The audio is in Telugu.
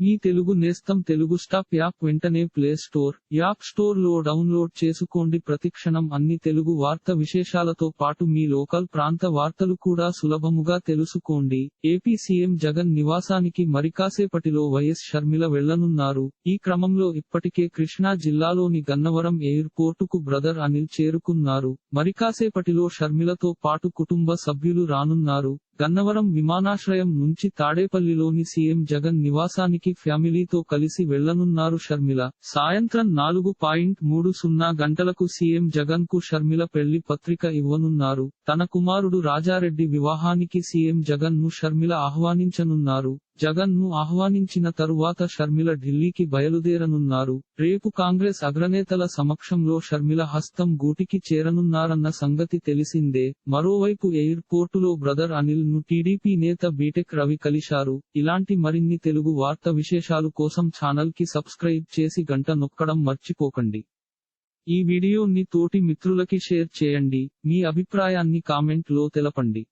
మీ తెలుగు నేస్తం తెలుగు స్టాప్ యాప్ వెంటనే ప్లే స్టోర్ యాప్ స్టోర్లో డౌన్లోడ్ చేసుకోండి. ప్రతిక్షణం అన్ని తెలుగు వార్త విశేషాలతో పాటు మీ లోకల్ ప్రాంత వార్తలు కూడా సులభముగా తెలుసుకోండి. ఏపీ సీఎం జగన్ నివాసానికి మరికాసేపటిలో వైఎస్ షర్మిల వెళ్ళనున్నారు. ఈ క్రమంలో ఇప్పటికే కృష్ణా జిల్లాలోని గన్నవరం ఎయిర్పోర్టుకు బ్రదర్ అనిల్ చేరుకున్నారు. మరికాసేపటిలో షర్మిలతో పాటు కుటుంబ సభ్యులు రానున్నారు. గన్నవరం విమానాశ్రయం నుంచి తాడేపల్లిలోని సీఎం జగన్ నివాసానికి ఫ్యామిలీతో కలిసి వెళ్ళనున్నారు షర్మిల. సాయంత్రం నాలుగు పాయింట్ మూడు సున్నా గంటలకు సీఎం జగన్కు షర్మిల పెళ్ళి పత్రిక ఇవ్వనున్నారు. తన కుమారుడు రాజారెడ్డి వివాహానికి సీఎం జగన్ను షర్మిల ఆహ్వానించనున్నారు. జగన్ను ఆహ్వానించిన తరువాత షర్మిల ఢిల్లీకి బయలుదేరనున్నారు. రేపు కాంగ్రెస్ అగ్రనేతల సమక్షంలో షర్మిల హస్తం గూటికి చేరనున్నారన్న సంగతి తెలిసిందే. మరోవైపు ఎయిర్పోర్టులో బ్రదర్ అనిల్ను టీడీపీ నేత బీటెక్ రవి కలిశారు. ఇలాంటి మరిన్ని తెలుగు వార్త విశేషాలు కోసం ఛానల్కి సబ్స్క్రైబ్ చేసి గంట నొక్కడం మర్చిపోకండి. ఈ వీడియోని తోటి మిత్రులకి షేర్ చేయండి. మీ అభిప్రాయాన్ని కామెంట్లో తెలపండి.